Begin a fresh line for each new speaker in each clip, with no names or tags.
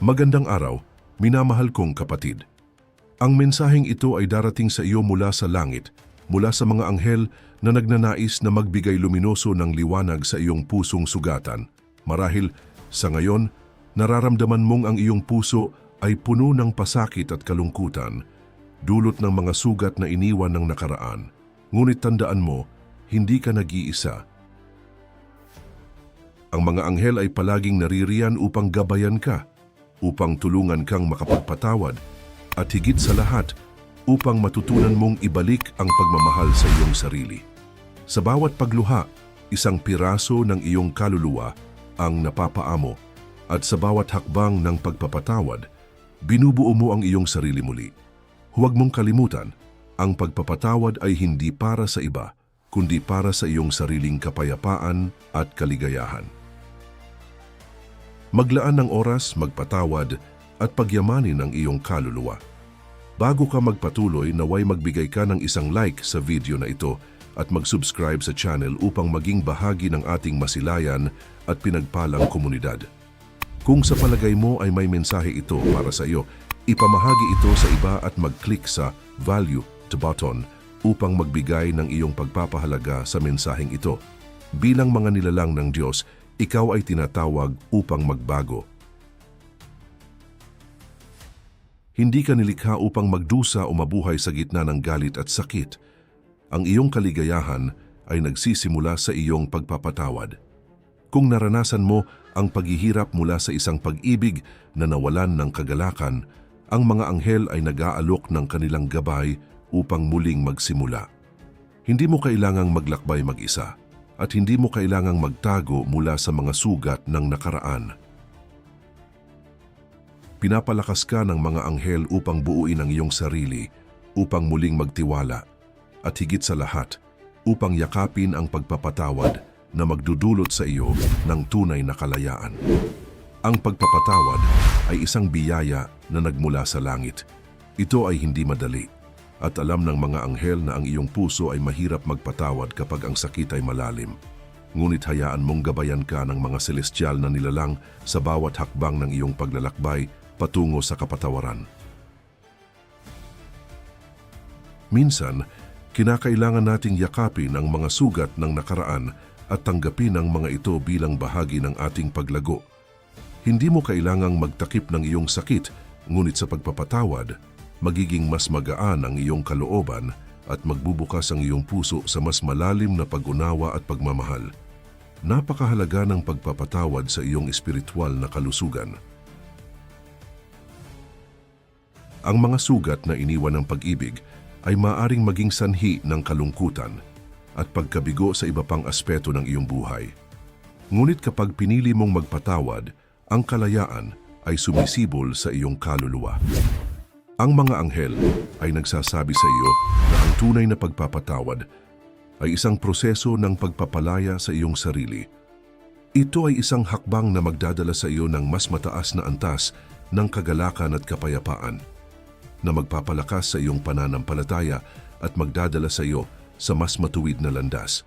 Magandang araw, minamahal kong kapatid. Ang mensaheng ito ay darating sa iyo mula sa langit, mula sa mga anghel na nagnanais na magbigay luminoso ng liwanag sa iyong pusong sugatan. Marahil, sa ngayon, nararamdaman mong ang iyong puso ay puno ng pasakit at kalungkutan, dulot ng mga sugat na iniwan ng nakaraan. Ngunit tandaan mo, hindi ka nag-iisa. Ang mga anghel ay palaging naririyan upang gabayan ka, upang tulungan kang makapagpatawad, at higit sa lahat, upang matutunan mong ibalik ang pagmamahal sa iyong sarili. Sa bawat pagluha, isang piraso ng iyong kaluluwa ang napapaamo at sa bawat hakbang ng pagpapatawad, binubuo mo ang iyong sarili muli. Huwag mong kalimutan, ang pagpapatawad ay hindi para sa iba, kundi para sa iyong sariling kapayapaan at kaligayahan. Maglaan ng oras, magpatawad at pagyamanin ang iyong kaluluwa. Bago ka magpatuloy, naway magbigay ka ng isang like sa video na ito at mag-subscribe sa channel upang maging bahagi ng ating masilayan at pinagpalang komunidad. Kung sa palagay mo ay may mensahe ito para sa iyo, ipamahagi ito sa iba at mag-click sa value to button upang magbigay ng iyong pagpapahalaga sa mensaheng ito. Bilang mga nilalang ng Diyos, ikaw ay tinatawag upang magbago. Hindi ka nilikha upang magdusa o mabuhay sa gitna ng galit at sakit. Ang iyong kaligayahan ay nagsisimula sa iyong pagpapatawad. Kung naranasan mo ang paghihirap mula sa isang pag-ibig na nawalan ng kagalakan, ang mga anghel ay nag-aalok ng kanilang gabay upang muling magsimula. Hindi mo kailangang maglakbay mag-isa at hindi mo kailangang magtago mula sa mga sugat ng nakaraan. Pinapalakas ka ng mga anghel upang buuin ang iyong sarili, upang muling magtiwala, at higit sa lahat, upang yakapin ang pagpapatawad na magdudulot sa iyo ng tunay na kalayaan. Ang pagpapatawad ay isang biyaya na nagmula sa langit. Ito ay hindi madali at alam ng mga anghel na ang iyong puso ay mahirap magpatawad kapag ang sakit ay malalim. Ngunit hayaan mong gabayan ka ng mga celestial na nilalang sa bawat hakbang ng iyong paglalakbay patungo sa kapatawaran. Minsan, kinakailangan nating yakapin ang mga sugat ng nakaraan at tanggapin ang mga ito bilang bahagi ng ating paglago. Hindi mo kailangang magtakip ng iyong sakit, ngunit sa pagpapatawad, magiging mas magaan ang iyong kalooban at magbubukas ang iyong puso sa mas malalim na pag-unawa at pagmamahal. Napakahalaga ng pagpapatawad sa iyong espiritual na kalusugan. Ang mga sugat na iniwan ng pag-ibig ay maaring maging sanhi ng kalungkutan at pagkabigo sa iba pang aspeto ng iyong buhay. Ngunit kapag pinili mong magpatawad, ang kalayaan ay sumisibol sa iyong kaluluwa. Ang mga anghel ay nagsasabi sa iyo na ang tunay na pagpapatawad ay isang proseso ng pagpapalaya sa iyong sarili. Ito ay isang hakbang na magdadala sa iyo ng mas mataas na antas ng kagalakan at kapayapaan na magpapalakas sa iyong pananampalataya at magdadala sa iyo sa mas matuwid na landas.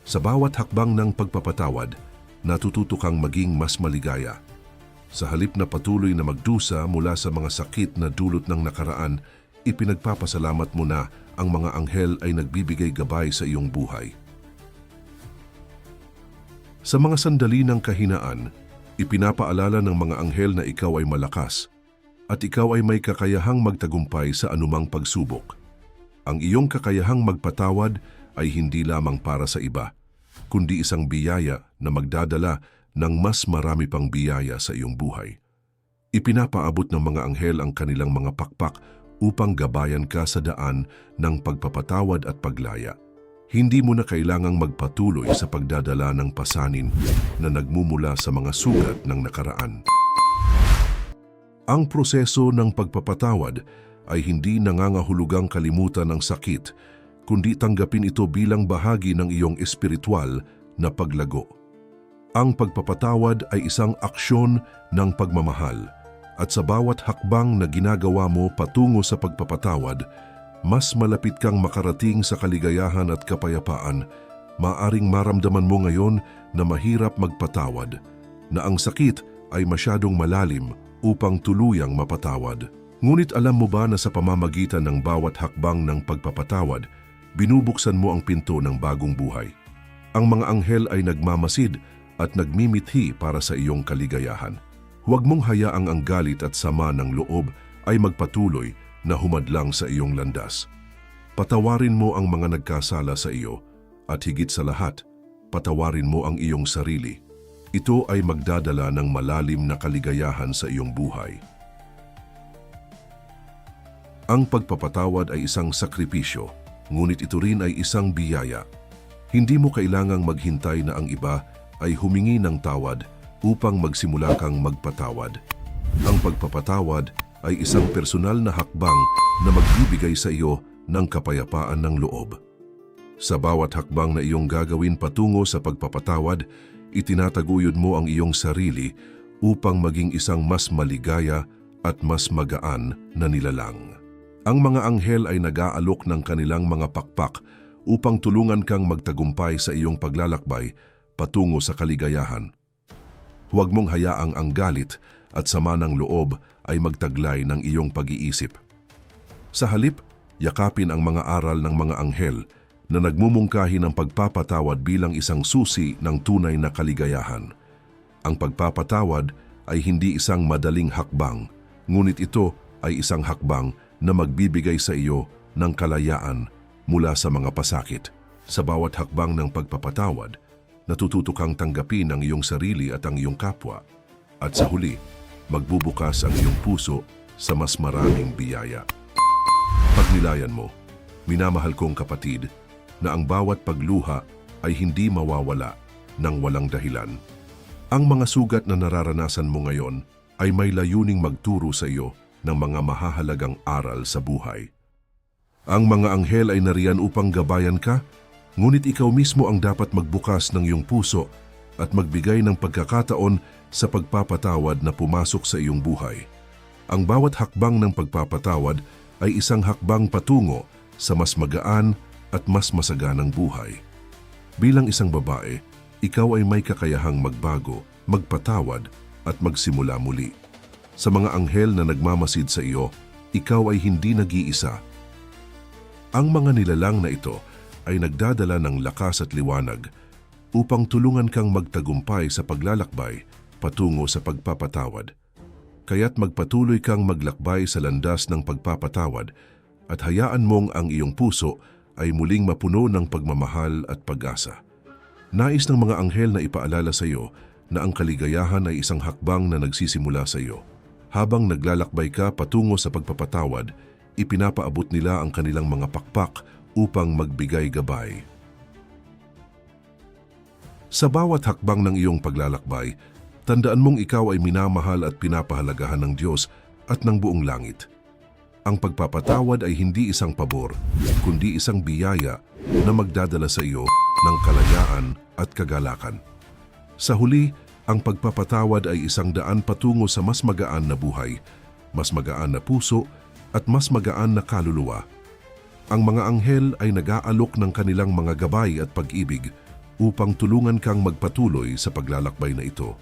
Sa bawat hakbang ng pagpapatawad, natututo kang maging mas maligaya. Sa halip na patuloy na magdusa mula sa mga sakit na dulot ng nakaraan, ipinagpapasalamat mo na ang mga anghel ay nagbibigay gabay sa iyong buhay. Sa mga sandali ng kahinaan, ipinapaalala ng mga anghel na ikaw ay malakas at ikaw ay may kakayahang magtagumpay sa anumang pagsubok. Ang iyong kakayahang magpatawad ay hindi lamang para sa iba, kundi isang biyaya na magdadala ng mas marami pang biyaya sa iyong buhay. Ipinapaabot ng mga anghel ang kanilang mga pakpak upang gabayan ka sa daan ng pagpapatawad at paglaya. Hindi mo na kailangang magpatuloy sa pagdadala ng pasanin na nagmumula sa mga sugat ng nakaraan. Ang proseso ng pagpapatawad ay hindi nangangahulugang kalimutan ng sakit, kundi tanggapin ito bilang bahagi ng iyong espiritual na paglago. Ang pagpapatawad ay isang aksyon ng pagmamahal at sa bawat hakbang na ginagawa mo patungo sa pagpapatawad, mas malapit kang makarating sa kaligayahan at kapayapaan. Maaring maramdaman mo ngayon na mahirap magpatawad, na ang sakit ay masyadong malalim upang tuluyang mapatawad. Ngunit alam mo ba na sa pamamagitan ng bawat hakbang ng pagpapatawad, binubuksan mo ang pinto ng bagong buhay? Ang mga anghel ay nagmamasid at nagmimithi para sa iyong kaligayahan. Huwag mong hayaang ang galit at sama ng loob ay magpatuloy na humadlang sa iyong landas. Patawarin mo ang mga nagkasala sa iyo at higit sa lahat, patawarin mo ang iyong sarili. Ito ay magdadala ng malalim na kaligayahan sa iyong buhay. Ang pagpapatawad ay isang sakripisyo, ngunit ito rin ay isang biyaya. Hindi mo kailangang maghintay na ang iba ay humingi ng tawad upang magsimula kang magpatawad. Ang pagpapatawad ay isang personal na hakbang na magbibigay sa iyo ng kapayapaan ng loob. Sa bawat hakbang na iyong gagawin patungo sa pagpapatawad, itinataguyod mo ang iyong sarili upang maging isang mas maligaya at mas magaan na nilalang. Ang mga anghel ay nag-aalok ng kanilang mga pakpak upang tulungan kang magtagumpay sa iyong paglalakbay patungo sa kaligayahan. Huwag mong hayaang ang galit at sama ng loob ay magtaglay ng iyong pag-iisip. Sa halip, yakapin ang mga aral ng mga anghel na nagmumungkahi ng pagpapatawad bilang isang susi ng tunay na kaligayahan. Ang pagpapatawad ay hindi isang madaling hakbang, ngunit ito ay isang hakbang na magbibigay sa iyo ng kalayaan mula sa mga pasakit. Sa bawat hakbang ng pagpapatawad, natututo kang tanggapin ang iyong sarili at ang iyong kapwa. At sa huli, magbubukas ang iyong puso sa mas maraming biyaya. Pagnilayan mo, minamahal kong kapatid, na ang bawat pagluha ay hindi mawawala ng walang dahilan. Ang mga sugat na nararanasan mo ngayon ay may layuning magturo sa iyo ng mga mahahalagang aral sa buhay. Ang mga anghel ay nariyan upang gabayan ka, ngunit ikaw mismo ang dapat magbukas ng iyong puso at magbigay ng pagkakataon sa pagpapatawad na pumasok sa iyong buhay. Ang bawat hakbang ng pagpapatawad ay isang hakbang patungo sa mas magaan at mas masaganang buhay. Bilang isang babae, ikaw ay may kakayahang magbago, magpatawad at magsimula muli. Sa mga anghel na nagmamasid sa iyo, ikaw ay hindi nag-iisa. Ang mga nilalang na ito ay nagdadala ng lakas at liwanag upang tulungan kang magtagumpay sa paglalakbay patungo sa pagpapatawad. Kaya't magpatuloy kang maglakbay sa landas ng pagpapatawad at hayaan mong ang iyong puso ay muling mapuno ng pagmamahal at pag-asa. Nais ng mga anghel na ipaalala sa iyo na ang kaligayahan ay isang hakbang na nagsisimula sa iyo. Habang naglalakbay ka patungo sa pagpapatawad, ipinapaabot nila ang kanilang mga pakpak upang magbigay gabay. Sa bawat hakbang ng iyong paglalakbay, tandaan mong ikaw ay minamahal at pinapahalagahan ng Diyos at ng buong langit. Ang pagpapatawad ay hindi isang pabor, kundi isang biyaya na magdadala sa iyo ng kalayaan at kagalakan. Sa huli, ang pagpapatawad ay isang daan patungo sa mas magaan na buhay, mas magaan na puso at mas magaan na kaluluwa. Ang mga anghel ay nag-aalok ng kanilang mga gabay at pag-ibig upang tulungan kang magpatuloy sa paglalakbay na ito.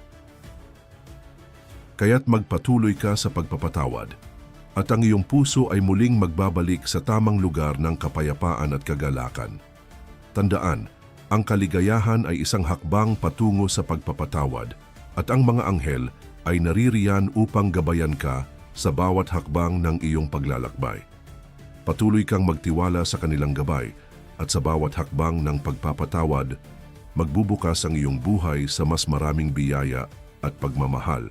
Kaya't magpatuloy ka sa pagpapatawad at ang iyong puso ay muling magbabalik sa tamang lugar ng kapayapaan at kagalakan. Tandaan, ang kaligayahan ay isang hakbang patungo sa pagpapatawad at ang mga anghel ay naririyan upang gabayan ka sa bawat hakbang ng iyong paglalakbay. Patuloy kang magtiwala sa kanilang gabay at sa bawat hakbang ng pagpapatawad, magbubukas ang iyong buhay sa mas maraming biyaya at pagmamahal.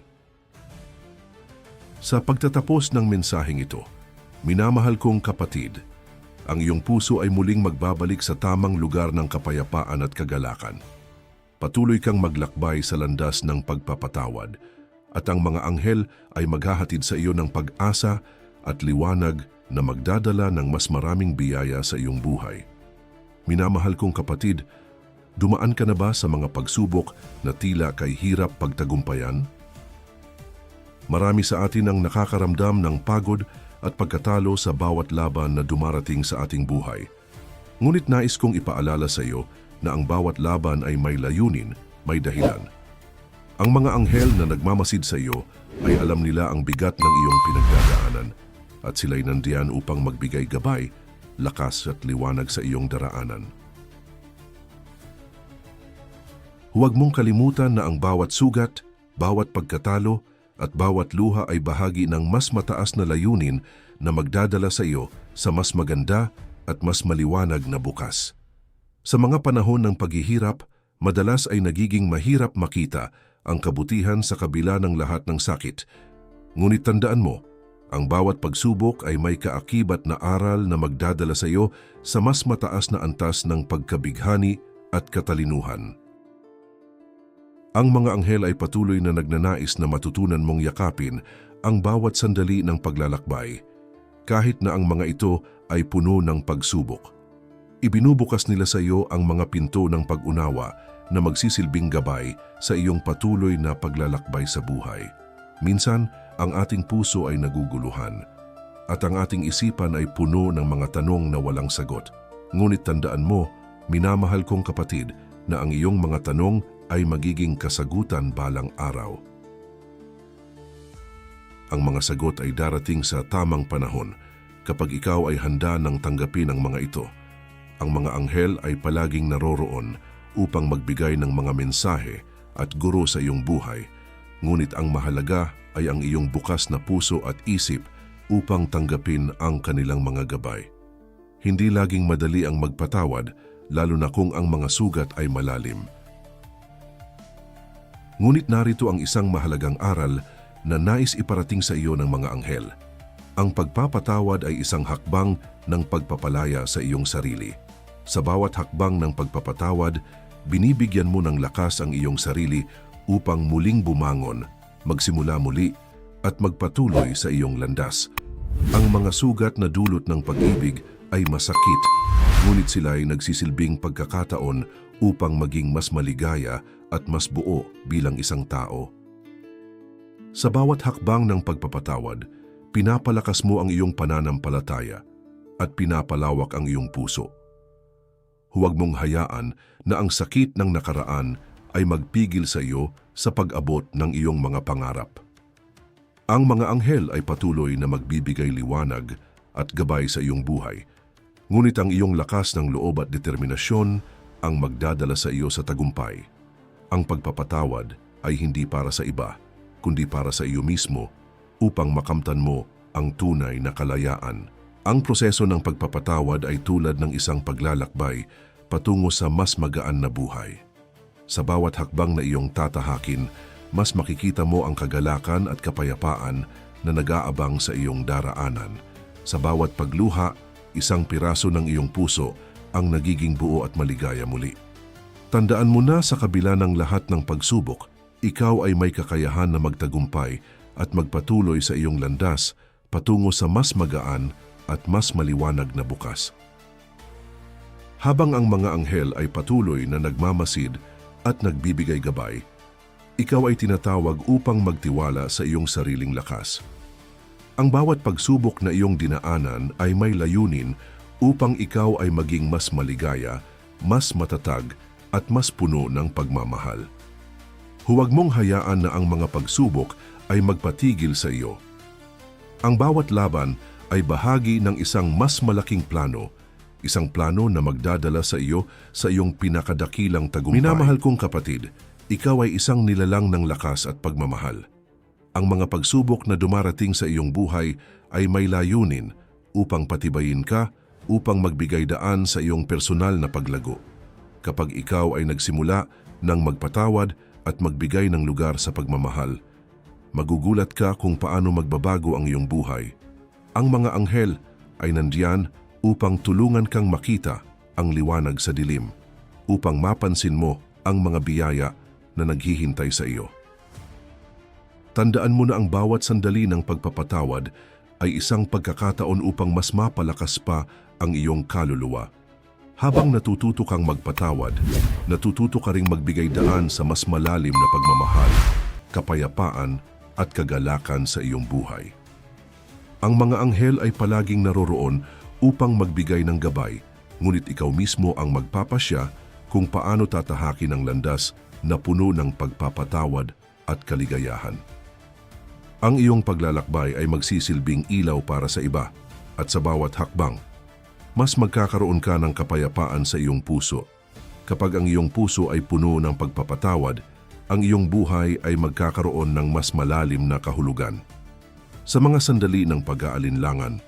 Sa pagtatapos ng mensaheng ito, minamahal kong kapatid, ang iyong puso ay muling magbabalik sa tamang lugar ng kapayapaan at kagalakan. Patuloy kang maglakbay sa landas ng pagpapatawad at ang mga anghel ay maghahatid sa iyo ng pag-asa at liwanag na magdadala ng mas maraming biyaya sa iyong buhay. Minamahal kong kapatid, dumaan ka na ba sa mga pagsubok na tila kay hirap pagtagumpayan? Marami sa atin ang nakakaramdam ng pagod at pagkatalo sa bawat laban na dumarating sa ating buhay. Ngunit nais kong ipaalala sa iyo na ang bawat laban ay may layunin, may dahilan. Ang mga anghel na nagmamasid sa iyo ay alam nila ang bigat ng iyong pinagdadaanan at sila'y nandiyan upang magbigay gabay, lakas at liwanag sa iyong daraanan. Huwag mong kalimutan na ang bawat sugat, bawat pagkatalo at bawat luha ay bahagi ng mas mataas na layunin na magdadala sa iyo sa mas maganda at mas maliwanag na bukas. Sa mga panahon ng paghihirap, madalas ay nagiging mahirap makita ang kabutihan sa kabila ng lahat ng sakit. Ngunit tandaan mo, ang bawat pagsubok ay may kaakibat na aral na magdadala sa iyo sa mas mataas na antas ng pagkabighani at katalinuhan. Ang mga anghel ay patuloy na nagnanais na matutunan mong yakapin ang bawat sandali ng paglalakbay, kahit na ang mga ito ay puno ng pagsubok. Ibinubukas nila sa iyo ang mga pinto ng pag-unawa na magsisilbing gabay sa iyong patuloy na paglalakbay sa buhay. Minsan, ang ating puso ay naguguluhan at ang ating isipan ay puno ng mga tanong na walang sagot. Ngunit tandaan mo, minamahal kong kapatid, na ang iyong mga tanong ay magiging kasagutan balang araw. Ang mga sagot ay darating sa tamang panahon kapag ikaw ay handa ng tanggapin ang mga ito. Ang mga anghel ay palaging naroroon upang magbigay ng mga mensahe at guro sa iyong buhay. Ngunit ang mahalaga ay ang iyong bukas na puso at isip upang tanggapin ang kanilang mga gabay. Hindi laging madali ang magpatawad, lalo na kung ang mga sugat ay malalim. Ngunit narito ang isang mahalagang aral na nais iparating sa iyo ng mga anghel. Ang pagpapatawad ay isang hakbang ng pagpapalaya sa iyong sarili. Sa bawat hakbang ng pagpapatawad, binibigyan mo ng lakas ang iyong sarili upang muling bumangon, magsimula muli at magpatuloy sa iyong landas. Ang mga sugat na dulot ng pag-ibig ay masakit, ngunit sila ay nagsisilbing pagkakataon upang maging mas maligaya at mas buo bilang isang tao. Sa bawat hakbang ng pagpapatawad, pinapalakas mo ang iyong pananampalataya at pinapalawak ang iyong puso. Huwag mong hayaan na ang sakit ng nakaraan ay magpigil sa iyo sa pag-abot ng iyong mga pangarap. Ang mga anghel ay patuloy na magbibigay liwanag at gabay sa iyong buhay, ngunit ang iyong lakas ng loob at determinasyon ang magdadala sa iyo sa tagumpay. Ang pagpapatawad ay hindi para sa iba, kundi para sa iyo mismo upang makamtan mo ang tunay na kalayaan. Ang proseso ng pagpapatawad ay tulad ng isang paglalakbay patungo sa mas magaan na buhay. Sa bawat hakbang na iyong tatahakin, mas makikita mo ang kagalakan at kapayapaan na nag-aabang sa iyong daraanan. Sa bawat pagluha, isang piraso ng iyong puso ang nagiging buo at maligaya muli. Tandaan mo na sa kabila ng lahat ng pagsubok, ikaw ay may kakayahan na magtagumpay at magpatuloy sa iyong landas patungo sa mas magaan at mas maliwanag na bukas. Habang ang mga anghel ay patuloy na nagmamasid at nagbibigay gabay, ikaw ay tinatawag upang magtiwala sa iyong sariling lakas. Ang bawat pagsubok na iyong dinaanan ay may layunin upang ikaw ay maging mas maligaya, mas matatag at mas puno ng pagmamahal. Huwag mong hayaan na ang mga pagsubok ay magpatigil sa iyo. Ang bawat laban ay bahagi ng isang mas malaking plano, isang plano na magdadala sa iyo sa iyong pinakadakilang tagumpay. Minamahal kong kapatid, ikaw ay isang nilalang ng lakas at pagmamahal. Ang mga pagsubok na dumarating sa iyong buhay ay may layunin upang patibayin ka, upang magbigay daan sa iyong personal na paglago. Kapag ikaw ay nagsimula ng magpatawad at magbigay ng lugar sa pagmamahal, magugulat ka kung paano magbabago ang iyong buhay. Ang mga anghel ay nandiyan upang tulungan kang makita ang liwanag sa dilim, upang mapansin mo ang mga biyaya na naghihintay sa iyo. Tandaan mo na ang bawat sandali ng pagpapatawad ay isang pagkakataon upang mas mapalakas pa ang iyong kaluluwa. Habang natututo kang magpatawad, natututo ka ring magbigay daan sa mas malalim na pagmamahal, kapayapaan at kagalakan sa iyong buhay. Ang mga anghel ay palaging naroroon upang magbigay ng gabay, ngunit ikaw mismo ang magpapasya kung paano tatahakin ang landas na puno ng pagpapatawad at kaligayahan. Ang iyong paglalakbay ay magsisilbing ilaw para sa iba at sa bawat hakbang, mas magkakaroon ka ng kapayapaan sa iyong puso. Kapag ang iyong puso ay puno ng pagpapatawad, ang iyong buhay ay magkakaroon ng mas malalim na kahulugan. Sa mga sandali ng pag-aalinlangan,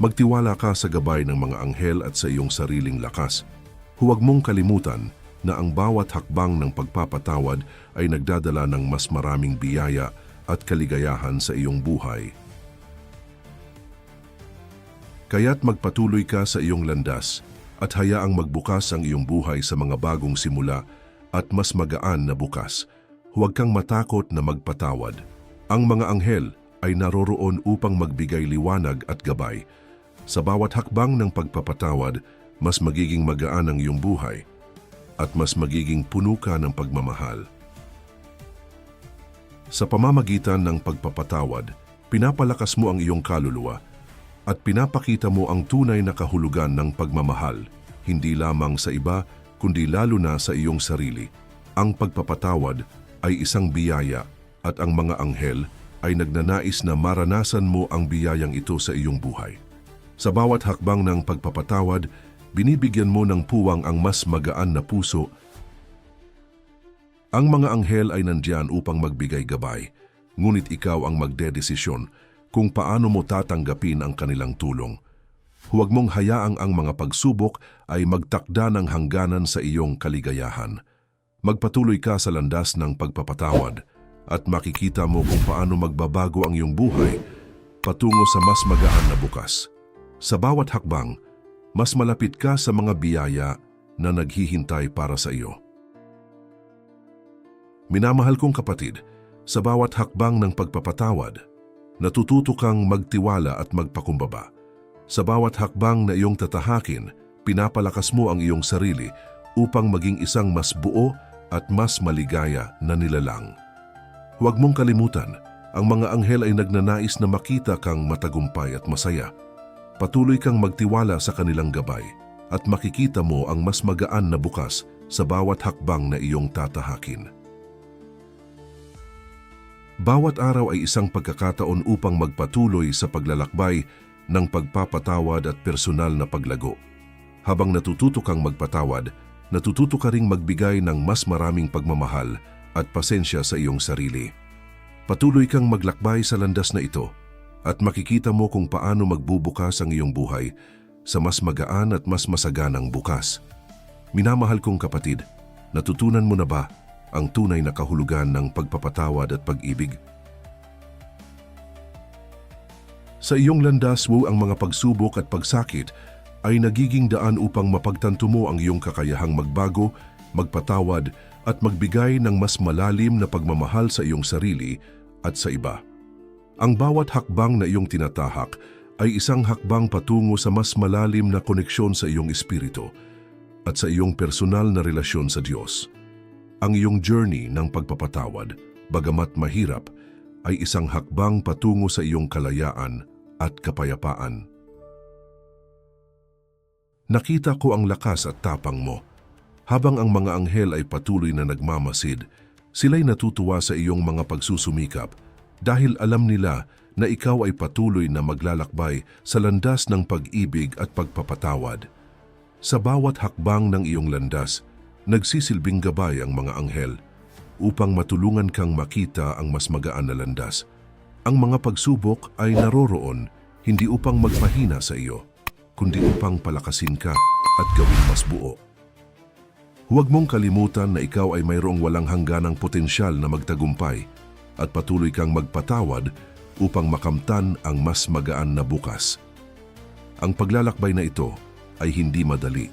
magtiwala ka sa gabay ng mga anghel at sa iyong sariling lakas. Huwag mong kalimutan na ang bawat hakbang ng pagpapatawad ay nagdadala ng mas maraming biyaya at kaligayahan sa iyong buhay. Kaya't magpatuloy ka sa iyong landas at hayaang magbukas ang iyong buhay sa mga bagong simula at mas magaan na bukas. Huwag kang matakot na magpatawad. Ang mga anghel ay naroroon upang magbigay liwanag at gabay. Sa bawat hakbang ng pagpapatawad, mas magiging magaan ang iyong buhay at mas magiging puno ka ng pagmamahal. Sa pamamagitan ng pagpapatawad, pinapalakas mo ang iyong kaluluwa at pinapakita mo ang tunay na kahulugan ng pagmamahal, hindi lamang sa iba kundi lalo na sa iyong sarili. Ang pagpapatawad ay isang biyaya at ang mga anghel ay nagnanais na maranasan mo ang biyayang ito sa iyong buhay. Sa bawat hakbang ng pagpapatawad, binibigyan mo ng puwang ang mas magaan na puso. Ang mga anghel ay nandyan upang magbigay gabay, ngunit ikaw ang magdedesisyon kung paano mo tatanggapin ang kanilang tulong. Huwag mong hayaang ang mga pagsubok ay magtakda ng hangganan sa iyong kaligayahan. Magpatuloy ka sa landas ng pagpapatawad at makikita mo kung paano magbabago ang iyong buhay patungo sa mas magaan na bukas. Sa bawat hakbang, mas malapit ka sa mga biyaya na naghihintay para sa iyo. Minamahal kong kapatid, sa bawat hakbang ng pagpapatawad, natututo kang magtiwala at magpakumbaba. Sa bawat hakbang na iyong tatahakin, pinapalakas mo ang iyong sarili upang maging isang mas buo at mas maligaya na nilalang. Huwag mong kalimutan, ang mga anghel ay nagnanais na makita kang matagumpay at masaya. Patuloy kang magtiwala sa kanilang gabay at makikita mo ang mas magaan na bukas sa bawat hakbang na iyong tatahakin. Bawat araw ay isang pagkakataon upang magpatuloy sa paglalakbay ng pagpapatawad at personal na paglago. Habang natututo kang magpatawad, natututo ka ring magbigay ng mas maraming pagmamahal at pasensya sa iyong sarili. Patuloy kang maglakbay sa landas na ito at makikita mo kung paano magbubukas ang iyong buhay sa mas magaan at mas masaganang bukas. Minamahal kong kapatid, natutunan mo na ba ang tunay na kahulugan ng pagpapatawad at pag-ibig? Sa iyong landas, wo ang mga pagsubok at pagsakit ay nagiging daan upang mapagtanto mo ang iyong kakayahang magbago, magpatawad at magbigay ng mas malalim na pagmamahal sa iyong sarili at sa iba. Ang bawat hakbang na iyong tinatahak ay isang hakbang patungo sa mas malalim na koneksyon sa iyong espiritu at sa iyong personal na relasyon sa Diyos. Ang iyong journey ng pagpapatawad, bagamat mahirap, ay isang hakbang patungo sa iyong kalayaan at kapayapaan. Nakita ko ang lakas at tapang mo. Habang ang mga anghel ay patuloy na nagmamasid, sila'y natutuwa sa iyong mga pagsusumikap dahil alam nila na ikaw ay patuloy na maglalakbay sa landas ng pag-ibig at pagpapatawad. Sa bawat hakbang ng iyong landas, nagsisilbing gabay ang mga anghel upang matulungan kang makita ang mas magaan na landas. Ang mga pagsubok ay naroroon hindi upang magpahina sa iyo, kundi upang palakasin ka at gawing mas buo. Huwag mong kalimutan na ikaw ay mayroong walang hangganang potensyal na magtagumpay at patuloy kang magpatawad upang makamtan ang mas magaan na bukas. Ang paglalakbay na ito ay hindi madali,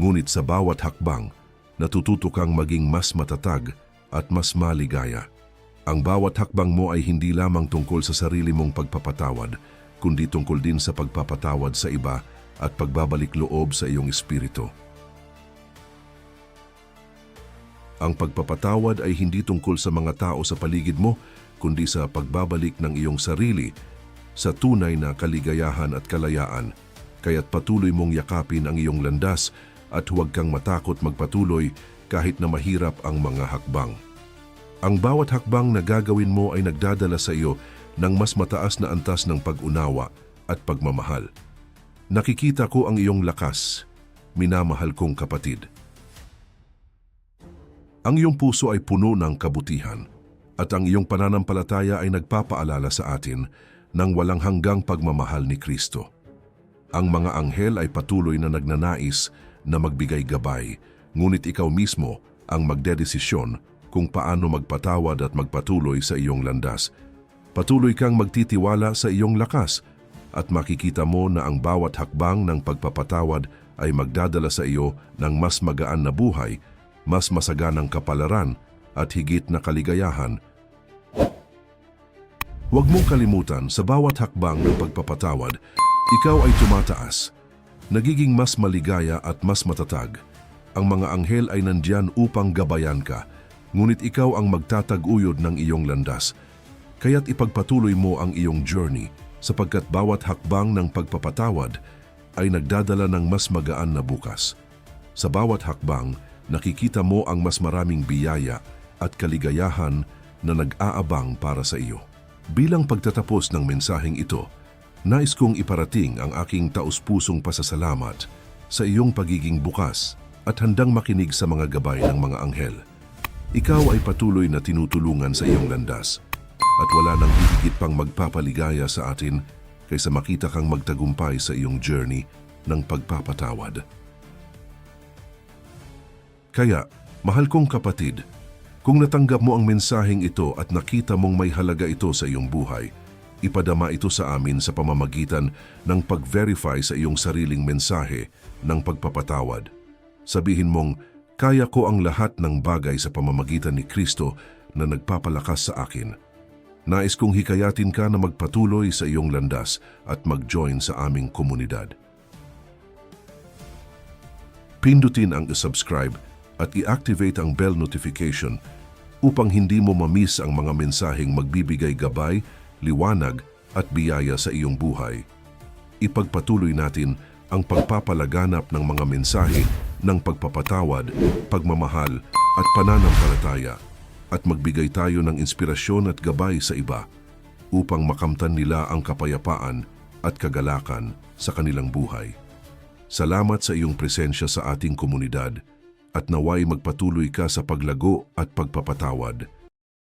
ngunit sa bawat hakbang, natututo kang maging mas matatag at mas maligaya. Ang bawat hakbang mo ay hindi lamang tungkol sa sarili mong pagpapatawad, kundi tungkol din sa pagpapatawad sa iba at pagbabalik loob sa iyong espiritu. Ang pagpapatawad ay hindi tungkol sa mga tao sa paligid mo, kundi sa pagbabalik ng iyong sarili sa tunay na kaligayahan at kalayaan. Kaya't patuloy mong yakapin ang iyong landas at huwag kang matakot magpatuloy kahit na mahirap ang mga hakbang. Ang bawat hakbang na gagawin mo ay nagdadala sa iyo ng mas mataas na antas ng pag-unawa at pagmamahal. Nakikita ko ang iyong lakas, minamahal kong kapatid. Ang iyong puso ay puno ng kabutihan at ang iyong pananampalataya ay nagpapaalala sa atin ng walang hanggang pagmamahal ni Kristo. Ang mga anghel ay patuloy na nagnanais na magbigay gabay, ngunit ikaw mismo ang magdedesisyon kung paano magpatawad at magpatuloy sa iyong landas. Patuloy kang magtitiwala sa iyong lakas at makikita mo na ang bawat hakbang ng pagpapatawad ay magdadala sa iyo ng mas magaan na buhay, mas masaganang kapalaran at higit na kaligayahan. Huwag mong kalimutan sa bawat hakbang ng pagpapatawad, ikaw ay tumataas, nagiging mas maligaya at mas matatag. Ang mga anghel ay nandyan upang gabayan ka, ngunit ikaw ang magtatag-uyod ng iyong landas. Kaya't ipagpatuloy mo ang iyong journey sapagkat bawat hakbang ng pagpapatawad ay nagdadala ng mas magaan na bukas. Sa bawat hakbang, nakikita mo ang mas maraming biyaya at kaligayahan na nag-aabang para sa iyo. Bilang pagtatapos ng mensaheng ito, nais kong iparating ang aking taus-pusong pasasalamat sa iyong pagiging bukas at handang makinig sa mga gabay ng mga anghel. Ikaw ay patuloy na tinutulungan sa iyong landas at wala nang hihigit pang magpapaligaya sa atin kaysa makita kang magtagumpay sa iyong journey ng pagpapatawad. Kaya, mahal kong kapatid, kung natanggap mo ang mensaheng ito at nakita mong may halaga ito sa iyong buhay, ipadama ito sa amin sa pamamagitan ng pag-verify sa iyong sariling mensahe ng pagpapatawad. Sabihin mong, kaya ko ang lahat ng bagay sa pamamagitan ni Kristo na nagpapalakas sa akin. Nais kong hikayatin ka na magpatuloy sa iyong landas at mag-join sa aming komunidad. Pindutin ang subscribe at i-activate ang bell notification upang hindi mo mamiss ang mga mensaheng magbibigay gabay, liwanag at biyaya sa iyong buhay. Ipagpatuloy natin ang pagpapalaganap ng mga mensahe ng pagpapatawad, pagmamahal at pananampalataya at magbigay tayo ng inspirasyon at gabay sa iba upang makamtan nila ang kapayapaan at kagalakan sa kanilang buhay. Salamat sa iyong presensya sa ating komunidad at naway magpatuloy ka sa paglago at pagpapatawad